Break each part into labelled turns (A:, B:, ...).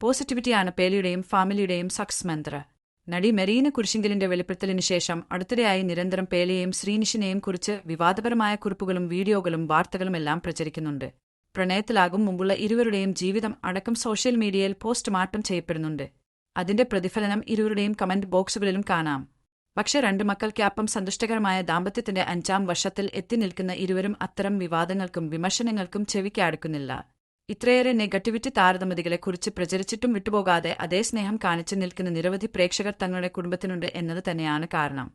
A: പോസിറ്റിവിറ്റിയാണ് പേലിയുടെയും ഫാമിലിയുടെയും sucks മന്ത്ര നടി മെറീന കുരിശിങ്കലിന്റെ വെളിപ്പെടുത്തലിന് ശേഷം അടുത്തിടെയായി നിരന്തരം പേലയെയും ശ്രീനിഷിനെയും കുറിച്ച് വിവാദപരമായ കുറിപ്പുകളും വീഡിയോകളും വാർത്തകളുമെല്ലാം പ്രചരിക്കുന്നുണ്ട്. പ്രണയത്തിലാകും മുമ്പുള്ള ഇരുവരുടെയും ജീവിതം അടക്കം സോഷ്യൽ മീഡിയയിൽ പോസ്റ്റ്മോർട്ടം ചെയ്യപ്പെടുന്നുണ്ട്. അതിന്റെ പ്രതിഫലനം ഇരുവരുടെയും കമന്റ് ബോക്സുകളിലും കാണാം. പക്ഷേ രണ്ട് മക്കൾക്കാപ്പം സന്തുഷ്ടകരമായ ദാമ്പത്യത്തിന്റെ അഞ്ചാം വർഷത്തിൽ എത്തി നിൽക്കുന്ന ഇരുവരും അത്തരം വിവാദങ്ങൾക്കും വിമർശനങ്ങൾക്കും ചെവിക്കാടുക്കുന്നില്ല. ഇത്രയേറെ നെഗറ്റിവിറ്റി താരതമ്യതകളെക്കുറിച്ച് പ്രചരിച്ചിട്ടും വിട്ടുപോകാതെ അതേ സ്നേഹം കാണിച്ചു നിൽക്കുന്ന നിരവധി പ്രേക്ഷകർ തങ്ങളുടെ കുടുംബത്തിനുണ്ട് എന്നത് തന്നെയാണ് കാരണം.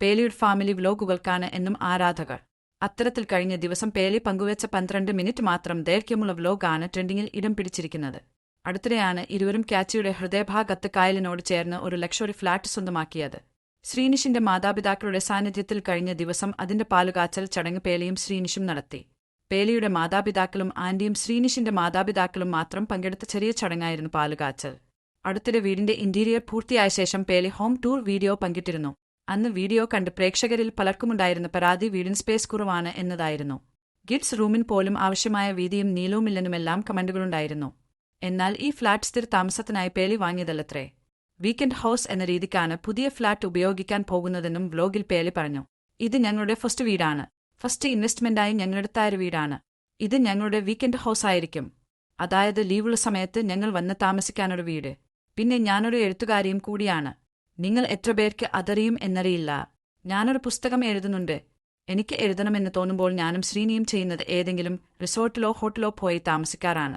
A: പേലിയുടെ ഫാമിലി വ്ലോഗുകൾക്കാണ് എന്നും ആരാധകർ. അത്തരത്തിൽ കഴിഞ്ഞ ദിവസം പേലി പങ്കുവച്ച പന്ത്രണ്ട് മിനിറ്റ് മാത്രം ദൈർഘ്യമുള്ള വ്ലോഗാണ് ട്രെൻഡിങ്ങിൽ ഇടം പിടിച്ചിരിക്കുന്നത്. അടുത്തിടെയാണ് ഇരുവരും കാച്ചിയുടെ ഹൃദയഭാഗത്ത് കായലിനോട് ചേർന്ന് ഒരു ലക്ഷറി ഫ്ളാറ്റ് സ്വന്തമാക്കിയത്. ശ്രീനിഷിന്റെ മാതാപിതാക്കളുടെ സാന്നിധ്യത്തിൽ കഴിഞ്ഞ ദിവസം അതിന്റെ പാലുകാച്ചൽ ചടങ്ങ് പേലിയും ശ്രീനിഷും നടത്തി. പേലിയുടെ മാതാപിതാക്കളും ആന്റിയും ശ്രീനിഷിന്റെ മാതാപിതാക്കളും മാത്രം പങ്കെടുത്ത ചെറിയ ചടങ്ങായിരുന്നു പാലുകാച്ചൽ. അടുത്തിടെ വീടിന്റെ ഇന്റീരിയർ പൂർത്തിയായ ശേഷം പേലി ഹോം ടൂർ വീഡിയോ പങ്കിട്ടിരുന്നു. അന്ന് വീഡിയോ കണ്ട് പ്രേക്ഷകരിൽ പലർക്കുമുണ്ടായിരുന്ന പരാതി വീടിൻ സ്പേസ് കുറവാണ് എന്നതായിരുന്നു. ഗിഡ്സ് റൂമിന് പോലും ആവശ്യമായ വീതിയും നീളവുമില്ലെന്നുമെല്ലാം കമന്റുകളുണ്ടായിരുന്നു. എന്നാൽ ഈ ഫ്ളാറ്റ് സ്ഥിര താമസത്തിനായി പേലി വാങ്ങിയതല്ലത്രേ. വീക്കെൻഡ് ഹൗസ് എന്ന രീതിക്കാണ് പുതിയ ഫ്ളാറ്റ് ഉപയോഗിക്കാൻ പോകുന്നതെന്നും വ്ലോഗിൽ പേലി പറഞ്ഞു. ഇത് ഞങ്ങളുടെ ഫസ്റ്റ് വീടാണ്. ഫസ്റ്റ് ഇൻവെസ്റ്റ്മെന്റായി ഞങ്ങളെടുത്തായ വീടാണ്. ഇത് ഞങ്ങളുടെ വീക്കെൻഡ് ഹൗസ് ആയിരിക്കും. അതായത് ലീവുള്ള സമയത്ത് ഞങ്ങൾ വന്ന് താമസിക്കാനൊരു വീട്. പിന്നെ ഞാനൊരു എഴുത്തുകാരിയും കൂടിയാണ്. നിങ്ങൾ എത്ര പേർക്ക് അതറിയും എന്നറിയില്ല. ഞാനൊരു പുസ്തകം എഴുതുന്നുണ്ട്. എനിക്ക് എഴുതണമെന്ന് തോന്നുമ്പോൾ ഞാനും ശ്രീനിയും ചെയ്യുന്നത് ഏതെങ്കിലും റിസോർട്ടിലോ ഹോട്ടലോ പോയി താമസിക്കാറാണ്.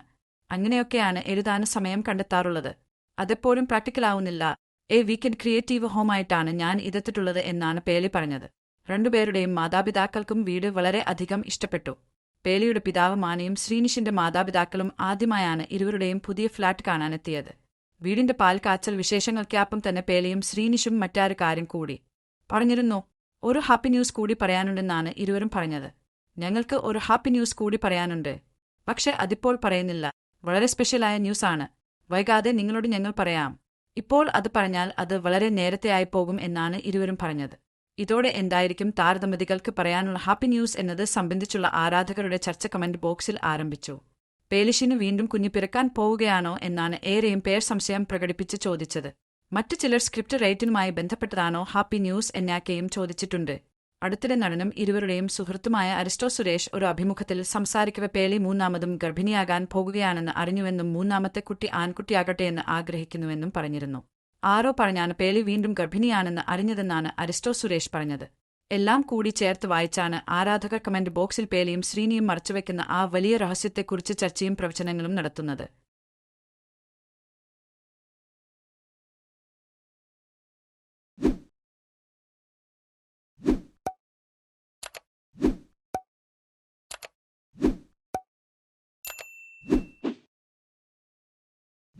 A: അങ്ങനെയൊക്കെയാണ് എഴുതാൻ സമയം കണ്ടെത്താറുള്ളത്. അതെപ്പോഴും പ്രാക്ടിക്കലാവുന്നില്ല എ വീക്കെൻഡ് ക്രിയേറ്റീവ് ഹോമായിട്ടാണ് ഞാൻ ഇതെത്തിട്ടുള്ളത് എന്നാണ് പേലി പറഞ്ഞത്. രണ്ടുപേരുടെയും മാതാപിതാക്കൾക്കും വീട് വളരെ അധികം ഇഷ്ടപ്പെട്ടു. പേലിയുടെ പിതാവ് മാനയും ശ്രീനിഷിന്റെ മാതാപിതാക്കളും ആദ്യമായാണ് ഇരുവരുടെയും പുതിയ ഫ്ളാറ്റ് കാണാനെത്തിയത്. വീടിന്റെ പാൽ കാച്ചൽ വിശേഷങ്ങൾക്കാപ്പം തന്നെ പേലയും ശ്രീനിഷും മറ്റാരു കാര്യം കൂടി. പറഞ്ഞിരുന്നു ഒരു ഹാപ്പി ന്യൂസ് കൂടി പറയാനുണ്ടെന്നാണ് ഇരുവരും പറഞ്ഞത്. ഞങ്ങൾക്ക് ഒരു ഹാപ്പി ന്യൂസ് കൂടി പറയാനുണ്ട്. പക്ഷെ അതിപ്പോൾ പറയുന്നില്ല. വളരെ സ്പെഷ്യലായ ആണ് വൈകാതെ നിങ്ങളോട് ഞങ്ങൾ പറയാം. ഇപ്പോൾ അത് പറഞ്ഞാൽ അത് വളരെ നേരത്തെയായി പോകും എന്നാണ് ഇരുവരും പറഞ്ഞത്. ഇതോടെ എന്തായിരിക്കും താരദമ്പതികൾക്ക് പറയാനുള്ള ഹാപ്പി ന്യൂസ് എന്നത് സംബന്ധിച്ചുള്ള ആരാധകരുടെ ചർച്ച കമന്റ് ബോക്സിൽ ആരംഭിച്ചു. പേലിഷിന് വീണ്ടും കുഞ്ഞു പിറക്കാൻ പോവുകയാണോ എന്നാണ് ഏറെയും പേർ സംശയം പ്രകടിപ്പിച്ച് ചോദിച്ചത്. മറ്റു ചിലർ സ്ക്രിപ്റ്റ് റൈറ്റിനുമായി ബന്ധപ്പെട്ടതാണോ ഹാപ്പി ന്യൂസ് എന്നാക്കെയും ചോദിച്ചിട്ടുണ്ട്. അടുത്തിടെ നടനും ഇരുവരുടെയും സുഹൃത്തുമായ അരിസ്റ്റോ സുരേഷ് ഒരു അഭിമുഖത്തിൽ സംസാരിക്കവെ പേലി മൂന്നാമതും ഗർഭിണിയാകാൻ പോകുകയാണെന്ന് അറിഞ്ഞുവെന്നും മൂന്നാമത്തെ കുട്ടി ആൺകുട്ടിയാകട്ടെ എന്ന് ആഗ്രഹിക്കുന്നുവെന്നും പറഞ്ഞിരുന്നു. ആരോ പറഞ്ഞാണ് പേളി വീണ്ടും ഗർഭിണിയാണെന്ന് അറിഞ്ഞതെന്നാണ് അരിസ്റ്റോ സുരേഷ് പറഞ്ഞത്. എല്ലാം കൂടി ചേർത്ത് വായിച്ചാണ് ആരാധകർ കമന്റ് ബോക്സിൽ പേലിയും ശ്രീനിയും മറച്ചുവെക്കുന്ന ആ വലിയ രഹസ്യത്തെക്കുറിച്ച് ചർച്ചയും പ്രവചനങ്ങളും നടത്തുന്നത്.